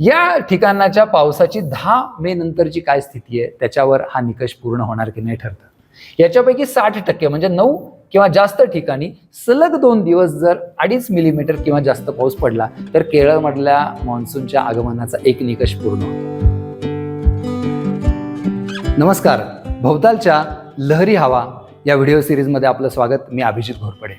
या ठिकाणाच्या पावसाची दहा मे नंतरची काय स्थिती आहे त्याच्यावर हा निकष पूर्ण होणार की नाही ठरतं? याच्यापैकी साठ टक्के म्हणजे नऊ किंवा जास्त ठिकाणी सलग दोन दिवस जर अडीच मिलीमीटर किंवा जास्त पाऊस पडला तर केरळमधल्या मान्सूनच्या आगमनाचा एक निकष पूर्ण होतो. नमस्कार. भोवतालच्या लहरी हवा या व्हिडिओ सिरीजमध्ये आपलं स्वागत. मी अभिजित घोरपडे.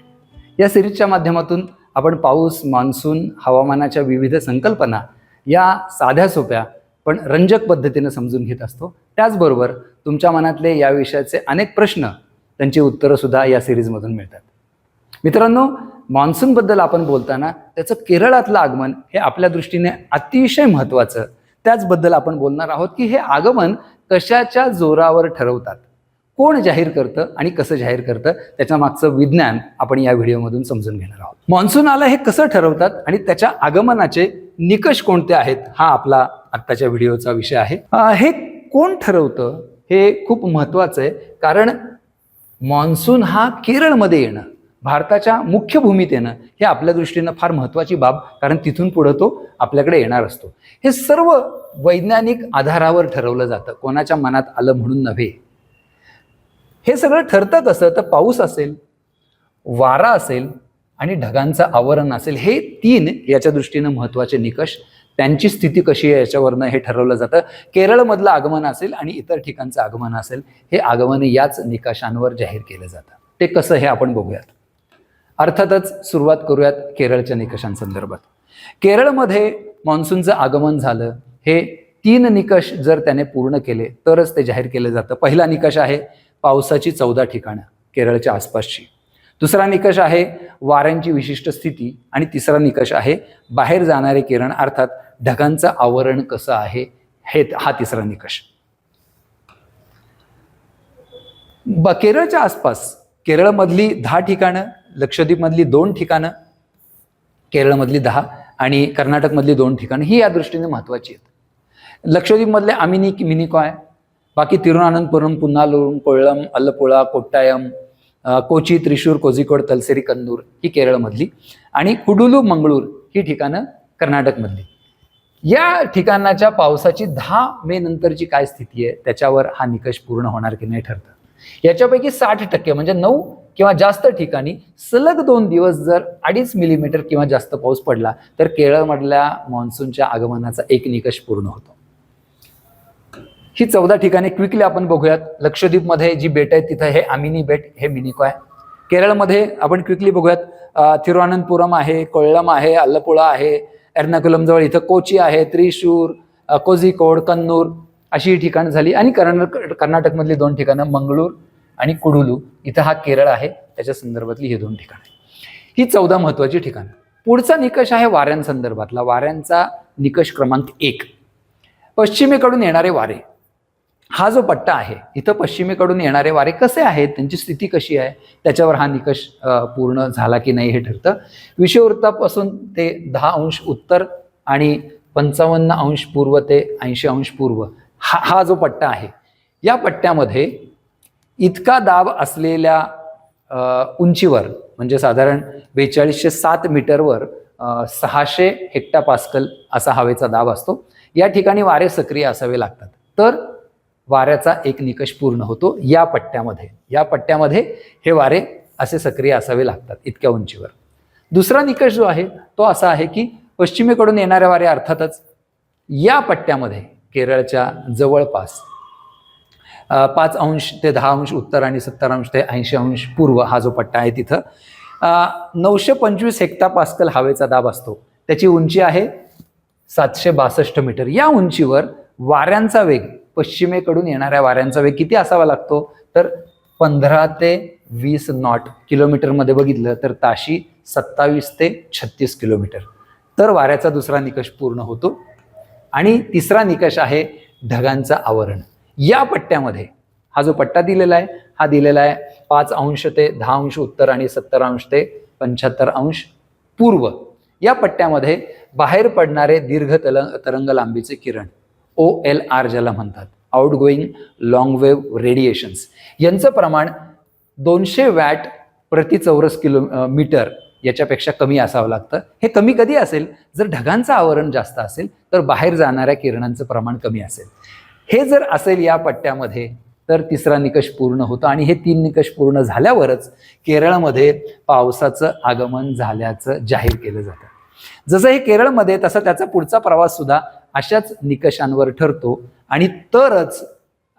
या सिरीजच्या माध्यमातून आपण पाऊस मान्सून हवामानाच्या विविध संकल्पना या साध्या सोप्या पण रंजक पद्धतीनं समजून घेत असतो. त्याचबरोबर तुमच्या मनातले या विषयाचे अनेक प्रश्न त्यांची उत्तरं सुद्धा या सिरीजमधून मिळतात. मित्रांनो मान्सूनबद्दल आपण बोलताना त्याचं केरळातलं आगमन हे आपल्या दृष्टीने अतिशय महत्त्वाचं. त्याचबद्दल आपण बोलणार आहोत की हे आगमन कशाच्या जोरावर ठरवतात? कोण जाहीर करतं आणि कसं जाहीर करतं? त्याच्या मागचं विज्ञान आपण या व्हिडिओमधून समजून घेणार आहोत. मान्सून आलं हे कसं ठरवतात आणि त्याच्या आगमनाचे निकष कोणते आहेत हा आपला आत्ताच्या व्हिडिओचा विषय आहे. हे कोण ठरवतं हे खूप महत्त्वाचं आहे. कारण मान्सून हा केरळमध्ये येणं भारताच्या मुख्य भूमीत येणं हे आपल्या दृष्टीनं फार महत्त्वाची बाब कारण तिथून पुढं तो आपल्याकडे येणार असतो. हे सर्व वैज्ञानिक आधारावर ठरवलं जातं कोणाच्या मनात आलं म्हणून नव्हे. हे सगळं ठरतं कसं? तर पाऊस असेल वारा असेल आणि ढगांचं आवरण असेल हे तीन याच्या दृष्टीनं महत्त्वाचे निकष. त्यांची स्थिती कशी आहे याच्यावरनं हे ठरवलं जातं. केरळमधलं आगमन असेल आणि इतर ठिकाणचं आगमन असेल हे आगमन याच निकषांवर जाहीर केलं जातं. ते कसं हे आपण बघूयात. अर्थातच सुरुवात करूयात केरळच्या निकषांसंदर्भात. केरळमध्ये मान्सूनचं आगमन झालं. हे तीन निकष जर त्याने पूर्ण केले तरच ते जाहीर केलं जातं. पहिला निकष आहे पावसाची चौदा ठिकाणं केरळच्या आसपासची. दुसरा निकष आहे वाऱ्यांची विशिष्ट स्थिती आणि तिसरा निकष आहे बाहेर जाणारे किरण अर्थात ढगांचं आवरण कसं आहे हे हा तिसरा निकष. ब केरळच्या आसपास केरळमधली दहा ठिकाणं लक्षद्वीपमधली दोन ठिकाणं केरळमधली दहा आणि कर्नाटकमधली दोन ठिकाणं ही या दृष्टीने महत्त्वाची आहेत. लक्षद्वीपमधले आमिनी मिनिकॉय बाकी तिरुअनंतपुरम पुन्नालूर कोळम अल्लपुळा कोट्टायम कोची त्रिशूर कोझिकोड तलसेरी कन्नूर ही केरळमधली आणि कुडुलू मंगळूर ही ठिकाणं कर्नाटकमधली. या ठिकाणाच्या पावसाची दहा मे नंतरची काय स्थिती आहे त्याच्यावर हा निकष पूर्ण होणार की नाही ठरतं. याच्यापैकी साठ टक्के म्हणजे नऊ किंवा जास्त ठिकाणी सलग दोन दिवस जर अडीच मिलीमीटर किंवा जास्त पाऊस पडला तर केरळमधल्या मान्सूनच्या आगमनाचा एक निकष पूर्ण होतो. ही चौदा ठिकाणे क्विकली आपण बघूयात. लक्षद्वीपमध्ये जी बेट आहेत तिथं हे आमिनी बेट हे मिनिको आहे. केरळमध्ये आपण क्विकली बघूयात अ, तिरुअनंतपुरम आहे कोल्लम आहे अल्लपुळा आहे एर्नाकुलमजवळ इथं कोची आहे त्रिशूर कोझिकोड कन्नूर अशी ही ठिकाणं झाली. आणि कर्नाटक कर्नाटकमधली दोन ठिकाणं मंगळूर आणि कुडुलू. इथं हा केरळ आहे. त्याच्या संदर्भातली ही दोन ठिकाणं ही चौदा महत्वाची ठिकाणं. पुढचा निकष आहे वाऱ्यांसंदर्भातला. वाऱ्यांचा निकष क्रमांक एक. पश्चिमेकडून येणारे वारे. हा जो पट्टा आहे इथं पश्चिमेकडून येणारे वारे कसे आहेत त्यांची स्थिती कशी आहे त्याच्यावर हा निकष पूर्ण झाला की नाही हे ठरतं. विषुववृत्तापासून ते दहा अंश उत्तर आणि पंचावन्न अंश पूर्व ते ऐंशी अंश पूर्व हा हा जो पट्टा आहे या पट्ट्यामध्ये इतका दाब असलेल्या उंचीवर म्हणजे साधारण बेचाळीसशे सात मीटरवर सहाशे हेक्टा पास्कल असा हवेचा दाब असतो. या ठिकाणी वारे सक्रिय असावे लागतात. तर वाऱ्याचा एक निकष पूर्ण होतो या पट्ट्यामध्ये. या पट्ट्यामध्ये हे वारे असे सक्रिय असावे लागतात इतक्या उंचीवर. दुसरा निकष जो आहे तो असा आहे की पश्चिमेकडून येणारे वारे अर्थातच या पट्ट्यामध्ये केरळच्या जवळपास पाच अंश ते दहा अंश उत्तर आणि सत्तर अंश ते ऐंशी अंश पूर्व हा जो पट्टा आहे तिथं नऊशे पंचवीस हेक्टा पास्कल हवेचा दाब असतो. त्याची उंची आहे सातशे बासष्ट मीटर. या उंचीवर वाऱ्यांचा वेग पश्चिमेकडून येणाऱ्या वाऱ्यांचा वेग किती असावा लागतो? तर पंधरा ते वीस नॉट किलोमीटरमध्ये बघितलं तर ताशी सत्तावीस ते छत्तीस किलोमीटर. तर वाऱ्याचा दुसरा निकष पूर्ण होतो. आणि तिसरा निकष आहे ढगांचं आवरण. या पट्ट्यामध्ये हा जो पट्टा दिलेला आहे हा दिलेला आहे पाच अंश ते दहा अंश उत्तर आणि सत्तर अंश ते पंच्याहत्तर अंश पूर्व. या पट्ट्यामध्ये बाहेर पडणारे दीर्घ तल तरंग लांबीचे किरण. ओ एल आर ज्याला म्हणतात. Outgoing long wave radiations यांचं प्रमाण दोनशे वॅट प्रति चौरस किलो मीटर याच्यापेक्षा कमी असावं लागतं. हे कमी कधी असेल? जर ढगांचं आवरण जास्त असेल तर बाहेर जाणाऱ्या किरणांचं प्रमाण कमी असेल. हे जर असेल या पट्ट्यामध्ये तर तिसरा निकष पूर्ण होतो. आणि हे तीन निकष पूर्ण झाल्यावरच केरळमध्ये पावसाचं आगमन झाल्याचं जाहीर केलं जातं. जसं हे केरळमध्ये तसं त्याचा पुढचा प्रवास सुद्धा अशाच निकषांवर ठरतो आणि तरच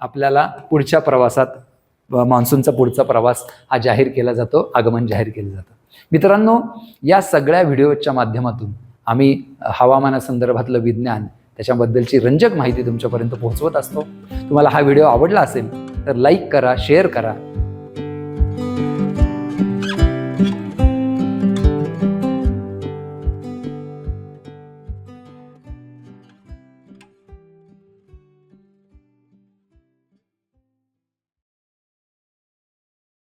आपल्याला पुढच्या प्रवासात मान्सूनचा पुढचा प्रवास हा जाहीर केला जातो आगमन जाहीर केलं जातं. मित्रांनो या सगळ्या व्हिडिओच्या माध्यमातून आम्ही हवामानासंदर्भातलं विज्ञान त्याच्याबद्दलची रंजक माहिती तुमच्यापर्यंत पोहोचवत असतो. तुम्हाला हा व्हिडिओ आवडला असेल तर लाईक करा शेअर करा